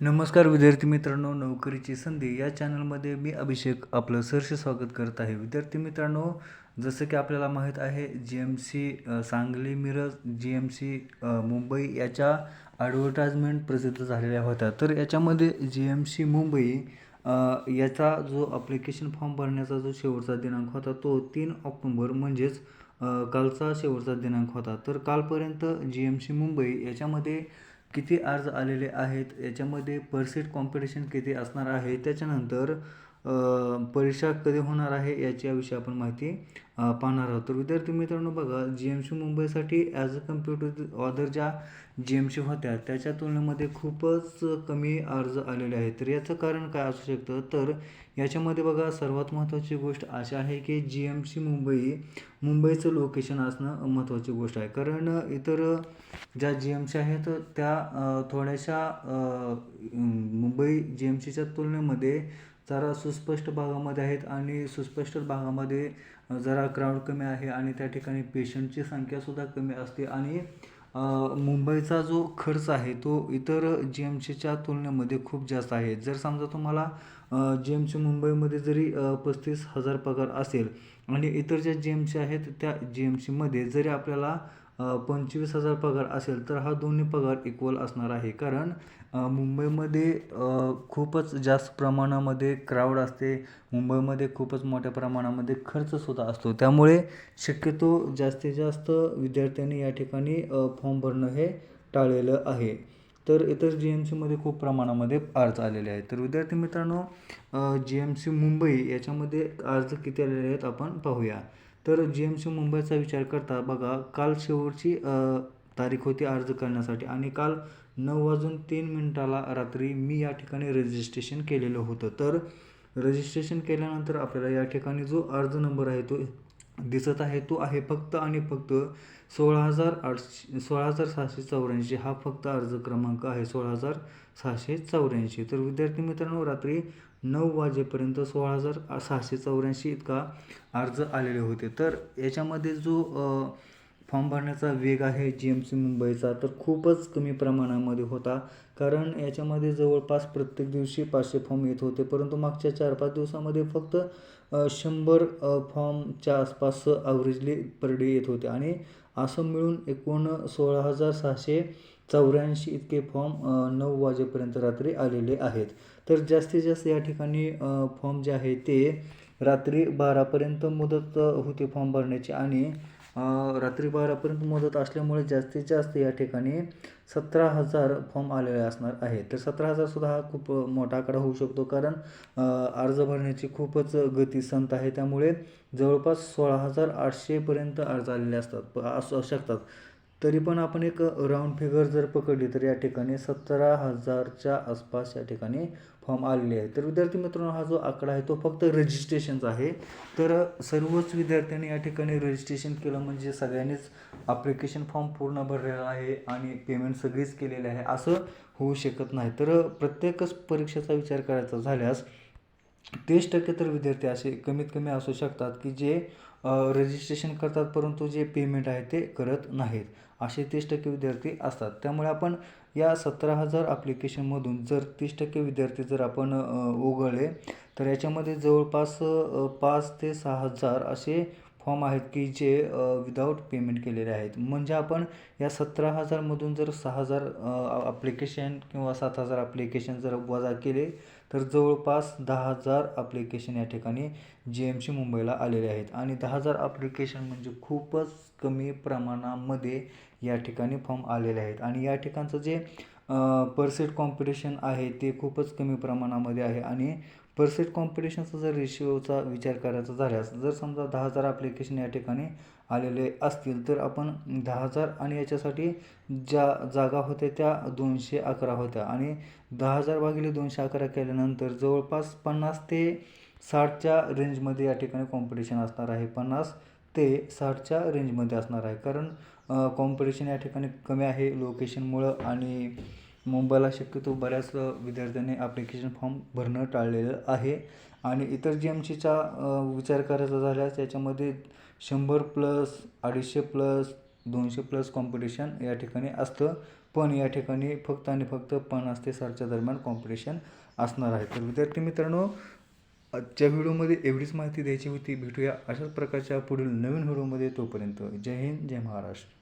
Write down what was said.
नमस्कार विद्यार्थी मित्रांनो नोकरीची संधी या चॅनलमध्ये मी अभिषेक आपलं सहर्ष स्वागत करत आहे. विद्यार्थी मित्रांनो जसं की आपल्याला माहीत आहे G M C Sangli Miraj G M C Mumbai याच्या ॲडव्हर्टाजमेंट प्रसिद्ध झालेल्या होत्या. तर याच्यामध्ये जी एम सी मुंबई याचा जो अप्लिकेशन फॉर्म भरण्याचा जो शेवटचा दिनांक होता तो तीन ऑक्टोंबर म्हणजेच कालचा शेवटचा दिनांक होता. तर कालपर्यंत जी एम सी मुंबई याच्यामध्ये किती अर्ज आलेले आहेत याच्यामध्ये परसेट कॉम्पिटिशन किती असणार आहे त्याच्यानंतर परीक्षा कधी होणार आहे याच्याविषयी आपण माहिती पाहणार आहोत. तर विद्यार्थी मित्रांनो बघा जी एम सी मुंबईसाठी ॲज अ कम्प्युटर ऑदर ज्या जी एम सी होत्या त्याच्या तुलनेमध्ये खूपच कमी अर्ज आलेले आहेत. तर याचं कारण काय असू शकतं? तर याच्यामध्ये बघा सर्वात महत्त्वाची गोष्ट अशी आहे की जी एम सी मुंबई मुंबईचं लोकेशन असणं महत्त्वाची गोष्ट आहे. कारण इतर ज्या जी एम सी आहेत त्या थोड्याशा मुंबई जी एम सीच्या तुलनेमध्ये जरा सुस्पष्ट भागामध्ये आहेत आणि सुस्पष्ट भागामध्ये जरा क्राऊड कमी आहे आणि त्या ठिकाणी पेशंटची संख्यासुद्धा कमी असते आणि मुंबईचा जो खर्च आहे तो इतर जी एम सीच्या तुलनेमध्ये खूप जास्त आहे. जर समजा तुम्हाला जी एम सी मुंबईमध्ये जरी पस्तीस हजार पगार असेल आणि इतर ज्या जी एम सी आहेत त्या जी एम सीमध्ये जरी आपल्याला पंचवीस हजार पगार असेल तर हा दोन्ही पगार इक्वल असणार आहे. कारण मुंबईमध्ये खूपच जास्त प्रमाणामध्ये क्राऊड असते. मुंबईमध्ये खूपच मोठ्या प्रमाणामध्ये खर्चसुद्धा असतो. त्यामुळे शक्यतो जास्तीत जास्त विद्यार्थ्यांनी या ठिकाणी फॉर्म भरणं हे टाळलेलं आहे. तर इतर जी एम सीमध्ये खूप प्रमाणामध्ये अर्ज आलेले आहेत. तर विद्यार्थी मित्रांनो जी एम सी मुंबई याच्यामध्ये अर्ज किती आलेले आहेत आपण पाहूया. तर जी एम सी मुंबईचा विचार करता बघा काल शेवटची तारीख होती अर्ज करण्यासाठी आणि काल नऊ वाजून तीन मिनिटाला रात्री मी या ठिकाणी रजिस्ट्रेशन केलेलं होतं. तर रजिस्ट्रेशन केल्यानंतर आपल्याला या ठिकाणी जो अर्ज नंबर आहे तो दिसत आहे तो आहे फक्त आणि फक्त सोळा हजार आठशे सोळा हजार सहाशे चौऱ्याऐंशी. हा फक्त अर्ज क्रमांक आहे सोळा हजार सहाशे चौऱ्याऐंशी. तर विद्यार्थी मित्रांनो रात्री नऊ वाजेपर्यंत सोळा हजार सहाशे चौऱ्याऐंशी इतका अर्ज आलेले होते. तर याच्यामध्ये जो फॉर्म भरण्याचा वेग आहे जी एम सी मुंबईचा तर खूपच कमी प्रमाणामध्ये होता. कारण याच्यामध्ये जवळपास प्रत्येक दिवशी पाचशे फॉर्म येत होते. परंतु मागच्या चार पाच दिवसामध्ये फक्त शंभर फॉर्मच्या आसपास ॲव्हरेजली पर डे येत होते. आणि असं मिळून एकूण सोळा हजार सहाशे चौऱ्याऐंशी इतके फॉर्म नऊ वाजेपर्यंत रात्री आलेले आहेत. तर जास्तीत जास्त या ठिकाणी फॉर्म जे आहे ते रात्री बारापर्यंत मुदत होते होती फॉर्म भरण्याची. आणि रात्री बारापर्यंत मुदत असल्यामुळे जास्तीत जास्त या ठिकाणी सतरा हजार फॉर्म आलेले असणार आहे. तर सतरा हजारसुद्धा हा खूप मोठा आकडा होऊ शकतो कारण अर्ज भरण्याची खूपच गती संत आहे. त्यामुळे जवळपास सोळा हजार आठशेपर्यंत अर्ज आलेले असतात असू शकतात. तरी पण आपण एक राऊंड फिगर जर पकडली तर या ठिकाणी सतरा हजारच्या आसपास या ठिकाणी फॉर्म आलेले आहेत तर विद्यार्थी मित्रांनो हा जो आकडा आहे तो फक्त रजिस्ट्रेशनचा आहे. तर सर्वच विद्यार्थ्यांनी या ठिकाणी रजिस्ट्रेशन केलं म्हणजे सगळ्यांनीच ॲप्लिकेशन फॉर्म पूर्ण भरलेला आहे आणि पेमेंट सगळीच केलेले आहे असं होऊ शकत नाही. तर प्रत्येकच परीक्षेचा विचार करायचा झाल्यास तीस टक्के तर विद्यार्थी असे कमीत कमी असू शकतात की जे रजिस्ट्रेशन करतात परंतु जे पेमेंट आहे ते करत नाहीत. असे तीस टक्के विद्यार्थी असतात. त्यामुळे आपण या सतरा हजार ॲप्लिकेशनमधून जर तीस टक्के विद्यार्थी जर आपण उघडले तर याच्यामध्ये जवळपास पाच ते सहा हजार असे फॉर्म आहेत की जे विदाऊट पेमेंट केलेले आहेत. म्हणजे आपण या सतरा हजारमधून जर सहा हजार ॲप्लिकेशन किंवा सात हजार ॲप्लिकेशन जर वजा केले तर जवळपास दहा हजार ॲप्लिकेशन या ठिकाणी जी एम सी मुंबईला आलेले आहेत. आणि दहा हजार ॲप्लिकेशन म्हणजे खूपच कमी प्रमाणामध्ये या ठिकाणी फॉर्म आलेले आहेत. आणि या ठिकाणचं जे परसेट कॉम्पिटिशन आहे ते खूपच कमी प्रमाणामध्ये आहे. आणि परसेट कॉम्पिटिशनचा जर रेशिओचा विचार करायचा झाल्यास जर समजा दहा हजार ॲप्लिकेशन या ठिकाणी आलेले असतील तर आपण दहा हजार आणि याच्यासाठी ज्या जागा होत्या त्या दोनशे अकरा होत्या. आणि दहा हजार भागिले दोनशे अकरा केल्यानंतर जवळपास पन्नास ते साठच्या रेंजमध्ये या ठिकाणी कॉम्पिटिशन असणार आहे. पन्नास ते साठच्या रेंजमध्ये असणार आहे. कारण कॉम्पिटिशन या ठिकाणी कमी आहे लोकेशनमुळं आणि मुंबईला शक्यतो बऱ्याच विद्यार्थ्यांनी ॲप्लिकेशन फॉर्म भरणं टाळलेलं आहे. आणि इतर जी एम सीचा विचार करायचा झाल्यास याच्यामध्ये शंभर प्लस अडीचशे प्लस दोनशे प्लस कॉम्पिटिशन या ठिकाणी असतं. पण या ठिकाणी फक्त आणि फक्त पन्नास ते साठच्या दरम्यान कॉम्पिटिशन असणार आहे. तर विद्यार्थी मित्रांनो आजच्या व्हिडिओमध्ये एवढीच माहिती द्यायची होती. भेटूया अशाच प्रकारच्या पुढील नवीन व्हिडिओमध्ये. तोपर्यंत जय हिंद जय महाराष्ट्र.